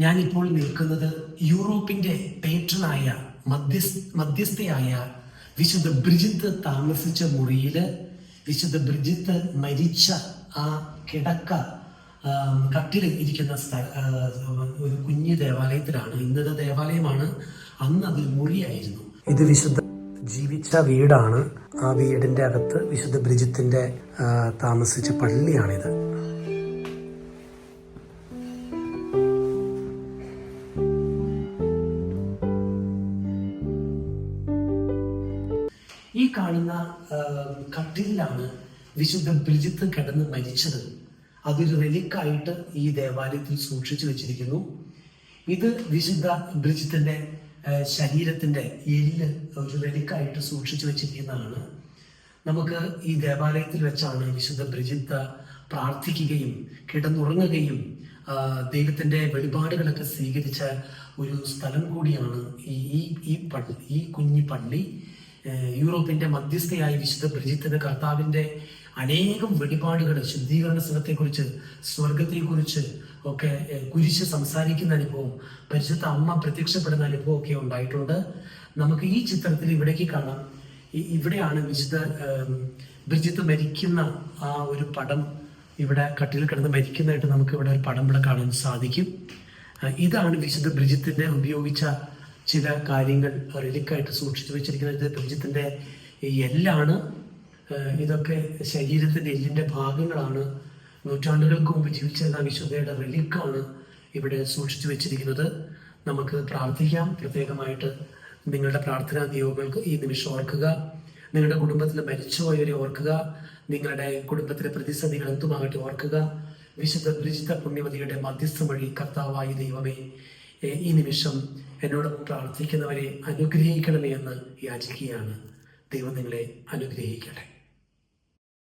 ഞാനിപ്പോൾ നിൽക്കുന്നത് യൂറോപ്പിന്റെ മധ്യസ് മധ്യസ്ഥയായ വിശുദ്ധ ബ്രിജിത്ത് താമസിച്ച മുറിയിൽ വിശുദ്ധ ബ്രിജിത്ത് മരിച്ച ആ കിടക്ക കട്ടിൽ ഇരിക്കുന്ന സ്ഥല ഒരു കുഞ്ഞു ദേവാലയത്തിലാണ്. ഇന്നത്തെ ദേവാലയമാണ്. അന്ന് അതിൽ മുറിയായിരുന്നു. ഇത് വിശുദ്ധ ജീവിച്ച വീടാണ്. ആ വീടിന്റെ അകത്ത് വിശുദ്ധ ബ്രിജിത്തിന്റെ താമസിച്ച പള്ളിയാണിത്. ഈ കാണുന്ന കട്ടിലാണ് വിശുദ്ധ ബ്രിജിത്ത് കിടന്ന് മരിച്ചത്. അതൊരു റെലിക്കായിട്ട് ഈ ദേവാലയത്തിൽ സൂക്ഷിച്ചു വെച്ചിരിക്കുന്നു. ഇത് വിശുദ്ധ ബ്രിജിത്തിന്റെ ശരീരത്തിന്റെ എല്ല് ഒരു റെലിക്കായിട്ട് സൂക്ഷിച്ചു വെച്ചിരിക്കുന്നതാണ്. നമുക്ക് ഈ ദേവാലയത്തിൽ വെച്ചാണ് വിശുദ്ധ ബ്രിജിത്ത് പ്രാർത്ഥിക്കുകയും കിടന്നുറങ്ങുകയും ദൈവത്തിന്റെ വെളിപാടുകളൊക്കെ സ്വീകരിച്ച ഒരു സ്ഥലം കൂടിയാണ് ഈ ഈ ഈ പള്ളി ഈ കുഞ്ഞി പള്ളി. യൂറോപ്പിന്റെ മധ്യസ്ഥയായി വിശുദ്ധ ബ്രിജിത്തിന്റെ കർത്താവിന്റെ അനേകം വെളിപാടുകൾ ശുദ്ധീകരണ സ്ഥലത്തെക്കുറിച്ച് സ്വർഗത്തെക്കുറിച്ച് ഒക്കെ കുരിശ് സംസാരിക്കുന്ന അനുഭവം പരിശുദ്ധ അമ്മ പ്രത്യക്ഷപ്പെടുന്ന അനുഭവം ഒക്കെ ഉണ്ടായിട്ടുണ്ട്. നമുക്ക് ഈ ചിത്രത്തിൽ ഇവിടേക്ക് കാണാം. ഇവിടെയാണ് വിശുദ്ധ ബ്രിജിത്ത് മരിക്കുന്ന ആ ഒരു പടം ഇവിടെ കട്ടിൽ കിടന്ന് മരിക്കുന്നതായിട്ട് നമുക്ക് ഇവിടെ ഒരു പടം ഇവിടെ കാണാൻ സാധിക്കും. ഇതാണ് വിശുദ്ധ ബ്രിജിത്തിന്റെ ഉപയോഗിച്ച ചില കാര്യങ്ങൾ റിലിക്കായിട്ട് സൂക്ഷിച്ചു വെച്ചിരിക്കുന്നത് ഈ എല്ലാണ്. ഇതൊക്കെ ശരീരത്തിന്റെ എല്ലിന്റെ ഭാഗങ്ങളാണ്. നൂറ്റാണ്ടുകൾക്ക് മുമ്പ് ജീവിച്ചിരുന്ന വിശുദ്ധയുടെ റിലിക്കാണ് ഇവിടെ സൂക്ഷിച്ചു വെച്ചിരിക്കുന്നത്. നമുക്ക് പ്രാർത്ഥിക്കാം. പ്രത്യേകമായിട്ട് നിങ്ങളുടെ പ്രാർത്ഥനാ നിയോഗങ്ങൾക്ക് ഈ നിമിഷം ഓർക്കുക. നിങ്ങളുടെ കുടുംബത്തിൽ മരിച്ചുപോയവരെ ഓർക്കുക. നിങ്ങളുടെ കുടുംബത്തിലെ പ്രതിസന്ധികൾ എന്തുമാകട്ടെ ഓർക്കുക. വിശുദ്ധ ബ്രിജിത പുണ്യവതിയുടെ മധ്യസ്ഥം വഴി കർത്താവായി ദൈവമേ ഈ നിമിഷം എന്നോടൊപ്പം പ്രാർത്ഥിക്കുന്നവരെ അനുഗ്രഹിക്കണമേ എന്ന് യാചിക്കുകയാണ്. ദൈവം നിങ്ങളെ അനുഗ്രഹിക്കട്ടെ.